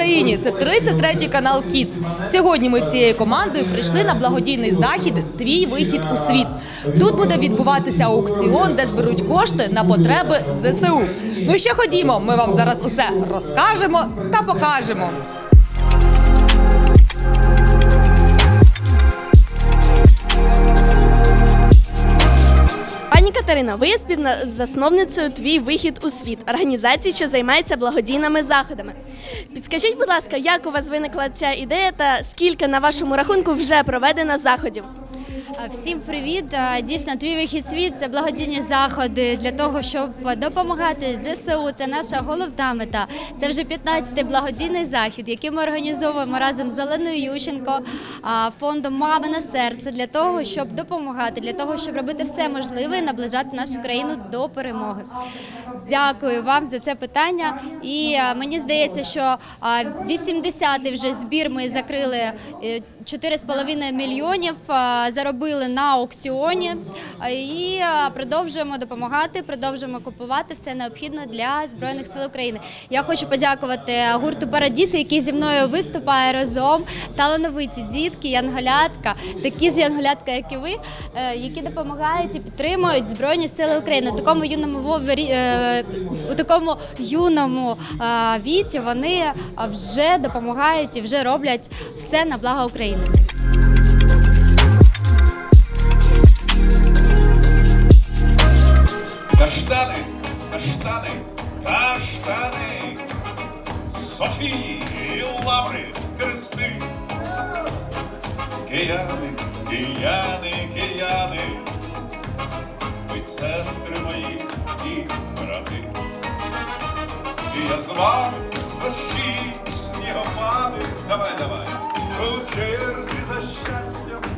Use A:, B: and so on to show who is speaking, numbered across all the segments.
A: Україні. Це 33-й канал Кіц. Сьогодні ми всією командою прийшли на благодійний захід Твій вихід у світ. Тут буде відбуватися аукціон, де зберуть кошти на потреби ЗСУ. Ну що ходімо, ми вам зараз усе розкажемо та покажемо.
B: Пані Катерина, ви є співзасновницею Твій вихід у світ організації, що займається благодійними заходами. Підскажіть, будь ласка, як у вас виникла ця ідея та скільки на вашому рахунку вже проведено заходів?
C: А, Всім привіт! Дійсно, твій вихід світ це благодійні заходи для того, щоб допомагати ЗСУ. Це наша головна мета. Це вже 15-й благодійний захід, який ми організовуємо разом з Оленою Ющенко, фондом Мами на серце для того, щоб допомагати, для того, щоб робити все можливе і наближати нашу країну до перемоги. Дякую вам за це питання. І мені здається, що а, 80-й вже збір ми закрили. Е, 4,5 мільйонів заробили на аукціоні і продовжуємо допомагати, продовжуємо купувати все необхідне для збройних сил України. Я хочу подякувати гурту Парадіс, який зі мною виступає разом. Талановиті дітки, янголятка, такі ж янголятка, як і ви, е, які допомагають і підтримують збройні сили України. У такому юному е, у такому юному е, віці вони вже допомагають і вже роблять все на благо України.
D: Каштани, каштани, каштани, Софії, і Лаври, Христи. Кияни, кияни, кияни, ви сестри мої і брати. І я з вами дощі, Давай, давай.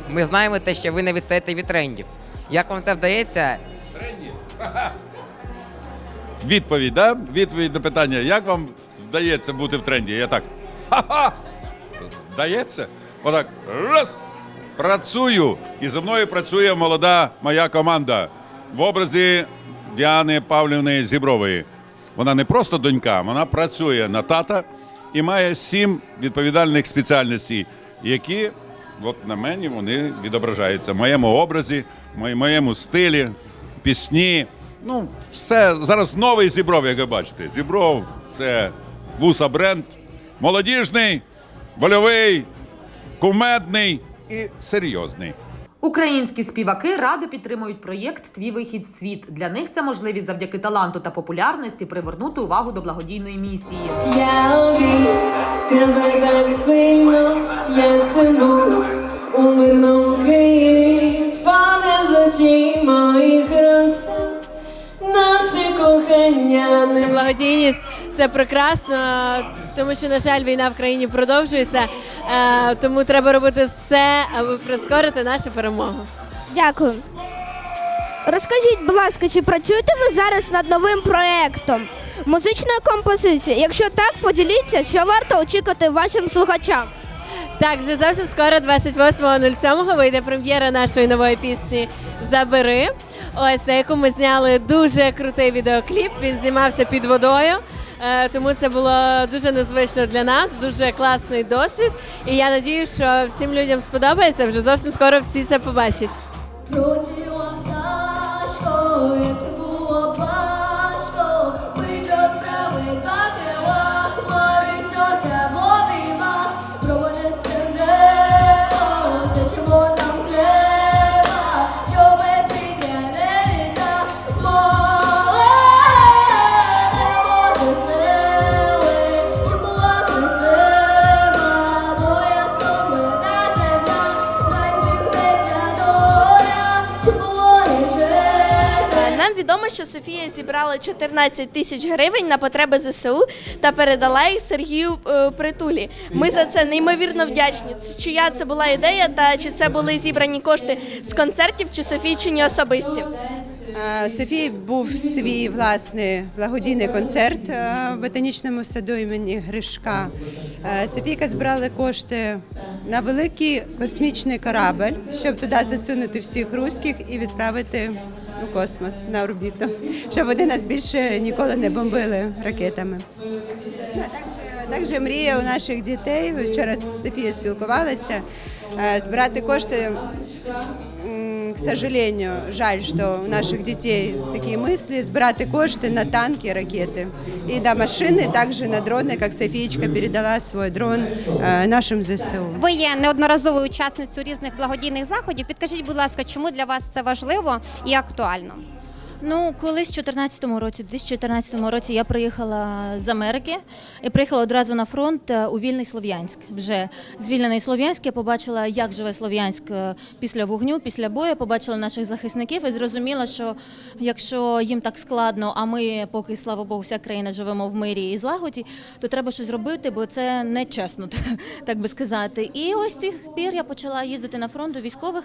E: Ми знаємо те, що ви не відстаєте від трендів. Як вам це вдається?
D: Відповідь, да? Відповідь на питання. Як вам вдається бути в тренді? Я так. Ха-ха! Вдається? Отак. Раз. Працюю. І зі мною працює молода моя команда в образі Діани Павлівни Зібрової. Вона не просто донька, вона працює на тата і має сім відповідальних спеціальностей, які от на мені вони відображаються в моєму образі, в моєму стилі, пісні. Ну, все зараз новий зібров, як ви бачите. Зібров це вуса бренд, молодіжний, вольовий, кумедний і серйозний.
A: Українські співаки радо підтримують проєкт Твій вихід в світ. Для них це можливість завдяки таланту та популярності привернути увагу до благодійної місії.
F: Я обійм тебе так сильно, як це був у мирному Києві, впаде з очей моїх роса, наше кохання не
G: Благодійність це прекрасно, тому що, на жаль, війна в країні продовжується. Е, Тому треба робити все, аби прискорити нашу перемогу.
H: Дякую. Розкажіть, будь ласка, чи працюєте ви зараз над новим проєктом музичної композиції? Якщо так, поділіться, що варто очікувати вашим слухачам.
G: Так, вже зовсім скоро, 28.07, вийде прем'єра нашої нової пісні Забери. Ось на яку ми зняли дуже крутий відеокліп. Він знімався під водою. Е, Тому це було дуже незвично для нас, дуже класний досвід. І я надію, що всім людям сподобається. Вже зовсім скоро всі це побачать.
I: Що
B: Софія зібрала 14 тисяч гривень на потреби ЗСУ та передала їх Сергію е, Притулі. Ми за це неймовірно вдячні. Чия це була ідея, та чи це були зібрані кошти з концертів, чи Софійчині особисті?
J: Е, Софії був свій власний благодійний концерт е, в ботанічному саду імені Гришка. Софійка збирала кошти на великий космічний корабль, щоб туди засунути всіх руських і відправити у космос на орбіту, щоб вони нас більше ніколи не бомбили ракетами. Ну, а також мрія у наших дітей. Вчора з Софією спілкувалася. е, Збирати кошти. К сожалению, жаль, что у наших детей такие мысли, збирати кошти на танки, ракети і на машини, також на дрони, як Софієчка передала свій дрон е, нашим ЗСУ.
K: Ви є неодноразовою учасницею різних благодійних заходів. Підкажіть, будь ласка, чому для вас це важливо і актуально?
L: Ну, колись в 2014 році, в 2014 році я приїхала з Америки і приїхала одразу на фронт е, у вільний Слов'янськ. Вже звільнений Слов'янськ. Я побачила, як живе Слов'янськ е, після вогню, після бою. Побачила наших захисників і зрозуміла, що якщо їм так складно, а ми, поки слава Богу, вся країна живемо в мирі і злагоді, то треба щось робити, бо це не чесно, так би сказати. І ось з тих пір я почала їздити на фронт до військових.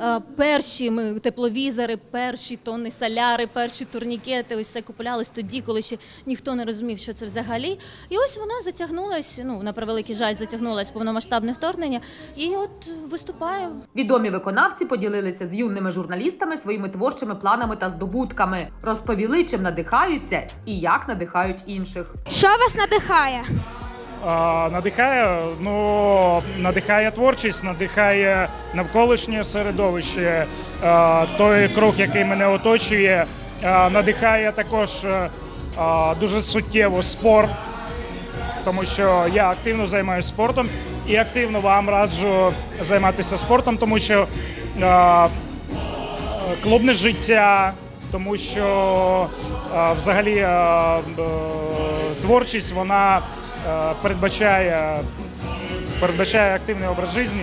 L: Е, Перші ми тепловізори, перші тонни соляри, перші турнікети, ось це куплялось тоді, коли ще ніхто не розумів, що це взагалі. І ось воно затягнулось. Ну на превеликий жаль, затягнулось повномасштабне вторгнення. І от виступаю.
A: Відомі виконавці поділилися з юними журналістами своїми творчими планами та здобутками, розповіли, чим надихаються і як надихають інших.
H: Що вас надихає?
M: Надихає, ну, надихає творчість, надихає навколишнє середовище, той круг, який мене оточує, надихає також дуже суттєво спорт, тому що я активно займаюся спортом і активно вам раджу займатися спортом, тому що клубне життя, тому що взагалі творчість вона передбачає. Передбачає активний образ життя,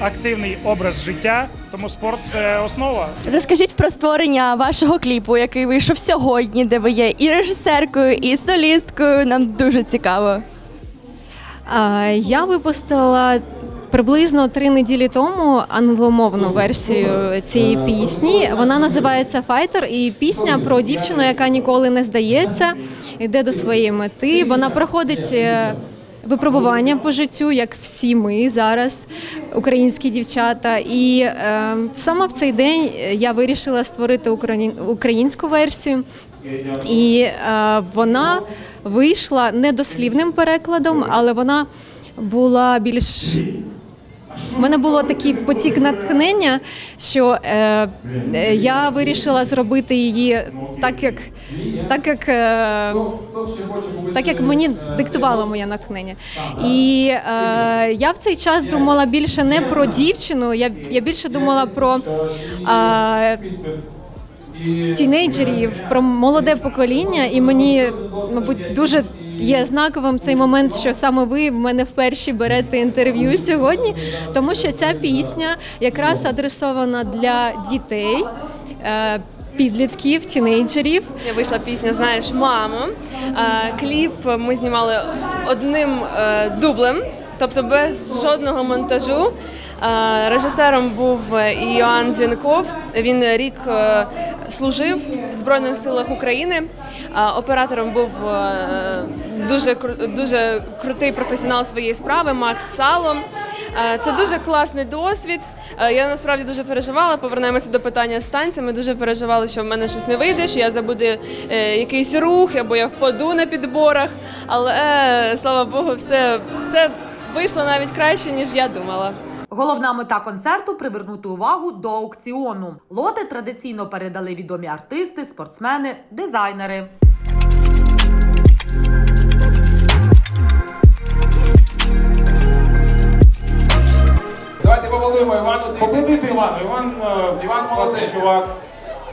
M: активний образ життя, тому спорт це основа.
B: Розкажіть про створення вашого кліпу, який вийшов сьогодні, де ви є і режисеркою, і солісткою. Нам дуже цікаво.
L: Я випустила приблизно три неділі тому англомовну версію цієї пісні. Вона називається Файтер, і пісня про дівчину, яка ніколи не здається, йде до своєї мети. Вона проходить. е, Випробування по життю, як всі ми зараз, українські дівчата. І е, саме в цей день я вирішила створити україн- українську версію. І е, вона вийшла не дослівним перекладом, але вона була більш. У мене було такий потік натхнення, що е, е, я вирішила зробити її так, як, так, як, е, так, як мені диктувало моє натхнення. І е, я в цей час думала більше не про дівчину, я, я більше думала про. Е, тінейджерів, про молоде покоління, і мені, мабуть, дуже є знаковим цей момент, що саме ви в мене вперше берете інтерв'ю сьогодні, тому що ця пісня якраз адресована для дітей. е, Підлітків, тінейджерів,
B: Я вийшла пісня Знаєш, мамо. Е, Кліп ми знімали одним е, дублем, тобто без жодного монтажу. Е, Режисером був Іоанн Зінков. Він рік е, служив в Збройних силах України. Е, Оператором був е, дуже дуже крутий професіонал своєї справи Макс Салом. Е, Це дуже класний досвід. Е, Я насправді дуже переживала. Повернемося до питання з танцями. Дуже переживала, що в мене щось не вийде, що я забуду е, якийсь рух, або я впаду на підборах. Але е, слава Богу, все, все вийшло навіть краще, ніж я думала.
A: Головна мета концерту привернути увагу до аукціону. Лоти традиційно передали відомі артисти, спортсмени, дизайнери.
N: Давайте поаплодуємо Івану. Поплодити Івану. Іван, е, Іван молодець чувак.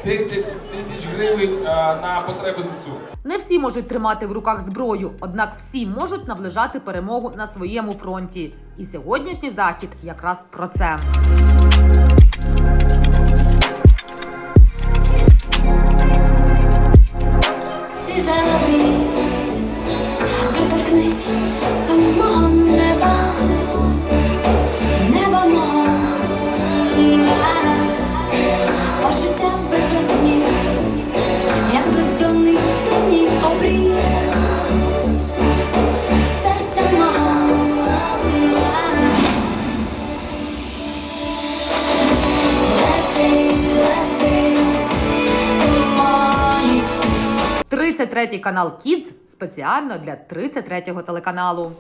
N: 10 тисяч гривень е, на потреби ЗСУ.
A: Не всі можуть тримати в руках зброю, однак всі можуть наближати перемогу на своєму фронті. І сьогоднішній захід якраз про це.
I: Ти завжди доторкнись до мого
A: 33 канал Kids спеціально для 33-го телеканалу.